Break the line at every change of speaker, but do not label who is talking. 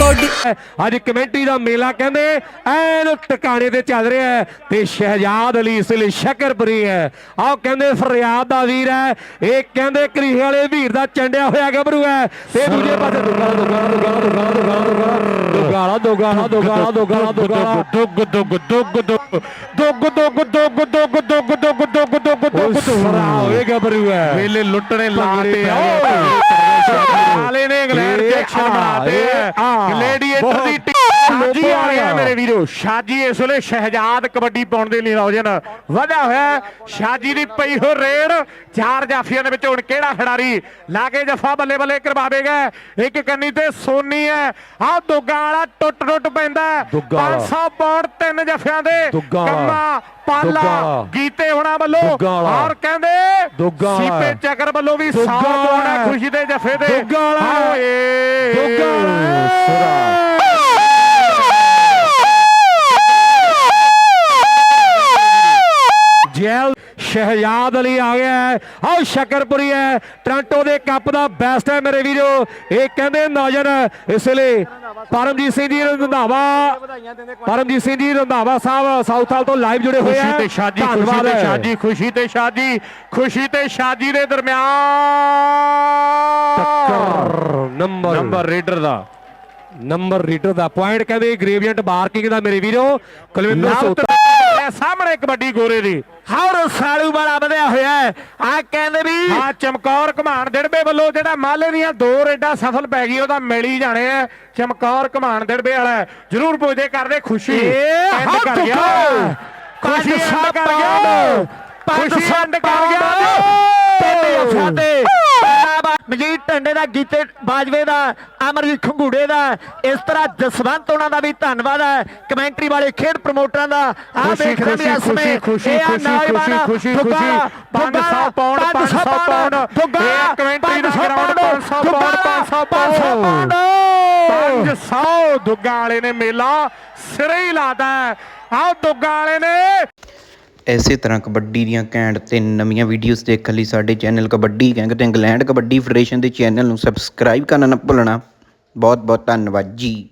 Cody
ਅੱਜ committee ਦਾ ਮੇਲਾ ਕਹਿੰਦੇ ਐਨ ਟਿਕਾਣੇ ਤੇ ਚੱਲ ਰਿਹਾ ਹੈ ਤੇ ਸ਼ਹਿਜਾਦ ਅਲੀ ਇਸ ਲਈ ਸ਼ਕਰਪੁਰੀ ਹੈ ਆਹ ਕਹਿੰਦੇ ਫਰਿਆਦ ਦਾ ਵੀਰ ਹੈ ਇਹ ਕਹਿੰਦੇ ਕਰੀਹੇ ਵਾਲੇ ਵੀਰ ਦਾ ਚੰਡਿਆ ਹੋਇਆ ਗੱਭਰੂ ਹੈ ਤੇ ਦੂਜੇ ਪਾਸੇ ਦੁਗਾਲਾ ਦੁਗਾਲਾ ਦੁਗਾਲਾ ਦੁਗਾਲਾ ਦੁਗਾਲਾ ਦੁਗਾਲਾ ਦੁਗਾਲਾ ਦੁਗਾਲਾ ਦੁਗਾਲਾ ਦੁਗ ਦੁਗ ਦੁਗ ਦੁਗ ਦੁਗ ਦੁਗ ਦੁਗ ਦੁਗ ਦੁਗ ਦੁਗ ਦੁਗ ਦੁਗ ਦੁਗ ਸਰਾ ਹੋਏ ਗੱਭਰੂ ਹੈ
ਵੇਲੇ ਲੁੱਟਣੇ ਲਾਤੇ ਆ
ਭੰਗੜੇ
ਨਾਲੇ ਨੇ ਇੰਗਲੈਂਡ 'ਚ
ਐਕਸ਼ਨ
ਬਣਾਤੇ। ਗਲੇਡੀਏਟਰ ਦੀ ਸਾਜੀ ਆ
ਵਾਲਾ।
ਮੇਰੇ ਵੀਰੋ ਸ਼ਾਜੀ ਇਸ ਵੇਲੇ ਸ਼ਹਿਜਾਦ ਕਬੱਡੀ ਪਾਉਣ ਦੇ ਲਈ ਨੌਜਵਾਨ ਵਧਿਆ ਹੋਇਆ। ਸ਼ਾਜੀ ਦੀ ਪਈ ਹੋ ਰੇਡ ਚਾਰ ਜਾਫੀਆਂ ਦੇ ਵਿੱਚ ਹੁਣ ਕਿਹੜਾ ਖਿਡਾਰੀ ਲਾ ਕੇ ਜਫਾ ਬੱਲੇ ਬੱਲੇ ਕਰਵਾਵੇਗਾ ਇੱਕ ਕੰਨੀ ਤੇ ਸੋਨੀ ਹੈ ਆਹ ਦੁੱਗਾ ਵਾਲਾ ਟੁੱਟ ਟੁੱਟ ਪੈਂਦਾ ਹੈ।
ਦੁੱਗਾ ਵਾਲਾ।
500 ਪੌਂਡ ਤਿੰਨ ਜਫਿਆਂ ਦੇ। ਕੰਮਾ ਪਾਲਾ। ਗੀਤੇ ਹੋਣਾ ਵੱਲੋਂ। ਔਰ ਕਹਿੰਦੇ। ਸੀਪੇ ਚੱਕਰ ਵੱਲੋਂ ਵੀ 100
ਦੁੱਗਾ
ਪੌਂਡ ਹੈ
ਵਾਲਾ।
ਖੁਸ਼ੀ ਦੇ ਜਫੇ ਦੇ
ਦੁੱਗਾ ਵਾਲਾ।
ਓਏ
ਦੁੱਗਾ ਜੈਲ ਸ਼ਹਿਜਾਦ ਅਲੀ ਆ ਗਿਆ ਹੈ। ਆਓ ਸ਼ਕਰਪੁਰੀ ਹੈ। ਟ੍ਰਾਂਟੋ ਦੇ ਕੱਪ ਦਾ ਬੈਸਟ ਹੈ ਮੇਰੇ ਵੀਰੋ। ਇਹ ਕਹਿੰਦੇ ਨੌਜਵਾਨ ਇਸ ਲਈ ਪਰਮਜੀਤ ਸਿੰਘ ਜੀ ਰੰਧਾਵਾ ਪਰਮਜੀਤ ਸਿੰਘ ਜੀ ਰੰਧਾਵਾ ਸਾਹਿਬ ਸਾਊਥਾਲ ਤੋਂ ਲਾਈਵ ਜੁੜੇ ਹੋਏ ਆ ਧੰਨਵਾਦ।
ਸ਼ਾਜੀ ਖੁਸ਼ੀ ਤੇ ਸ਼ਾਜੀ ਖੁਸ਼ੀ ਤੇ ਸ਼ਾਜੀ ਦੇ ਦਰਮਿਆਨ।
ਨੰਬਰ
ਨੰਬਰ ਰੇਡਰ ਦਾ।
ਨੰਬਰ ਰੀਡਰ ਦਾ ਪੁਆਇੰਟ ਕਹਿੰਦੇ ਗ੍ਰੇਵੀਅੰਟ ਬਾਰਕਿੰਗ ਦਾ ਮੇਰੇ ਵੀਰੋ। ਕੁਲਵਿੰਦਰ
ਲਵ
ਸੋਤਾ
ਸਾਹਮਣੇ ਕਬੱਡੀ ਗੋਰੇ ਦੀ।
ਹੌਰ ਸਾਲੂ ਵਾਲਾ ਵਧਿਆ ਹੋਇਆ ਹੈ। ਆ ਕਹਿੰਦੇ ਵੀ
ਆ ਚਮਕੌਰ ਘਮਾਣ ਦਿੜਬੇ ਵੱਲੋਂ ਜਿਹੜਾ ਮਾਲੇ ਦੀਆਂ ਦੋ ਰੇਡਾਂ ਸਫਲ ਪੈ ਗਈ ਉਹਦਾ ਮਿਲ ਹੀ ਜਾਣੇ ਆ। ਚਮਕੌਰ ਘਮਾਣ ਦਿੜਬੇ ਵਾਲਾ ਜਰੂਰ ਪੁੱਜਦੇ ਕਰਦੇ ਖੁਸ਼ੀ। ਕਰ ਗਿਆ। ਖੁਸ਼ੀ ਕਰ ਗਿਆ। ਕਰ ਗਿਆ।
ਸਾਡੇ ਸਾਡੇ ਦਾ ਗੀਤੇ ਬਾਜਵੇ ਦਾ ਅਮਰਜੀਤ ਖੰਗੂੜੇ ਦਾ। ਇਸ ਤਰ੍ਹਾਂ ਜਸਵੰਤ ਉਹਨਾਂ ਦਾ ਵੀ ਧੰਨਵਾਦ ਹੈ। ਕਮੈਂਟਰੀ ਵਾਲੇ ਖੇਡ ਪ੍ਰਮੋਟਰਾਂ ਦਾ। ਆ ਦੇਖ ਰਹੇ
ਹਾਂ
ਸਮੇਂ।
ਖੁਸ਼ੀ ਖੁਸ਼ੀ ਖੁਸ਼ੀ ਖੁਸ਼ੀ ਖੁਸ਼ੀ।
500
ਪਾਉਣ 500
ਪਾਉਣ
ਇਹ ਕਮੈਂਟਰੀ ਦਾ ਗਰਾਊਂਡ
500 ਪਾਉਣ
500
ਪਾਉਣ।
500 ਦੁੱਗਾ ਵਾਲੇ ਨੇ ਮੇਲਾ ਸਿਰੇ ਹੀ ਲਾਦਾ ਆ ਦੁੱਗਾ ਵਾਲੇ ਨੇ
ਇਸੇ ਤਰ੍ਹਾਂ ਕਬੱਡੀ ਦੀਆਂ ਘੈਂਟ ਤੇ ਨਵੀਆਂ ਵੀਡੀਓਜ਼ ਦੇਖਣ ਲਈ ਸਾਡੇ ਚੈਨਲ ਕਬੱਡੀ ਗੈਂਗ ਅਤੇ ਇੰਗਲੈਂਡ ਕਬੱਡੀ ਫੈਡਰੇਸ਼ਨ ਦੇ ਚੈਨਲ ਨੂੰ ਸਬਸਕ੍ਰਾਈਬ ਕਰਨਾ ਨਾ ਭੁੱਲਣਾ। ਬਹੁਤ ਬਹੁਤ ਧੰਨਵਾਦ ਜੀ।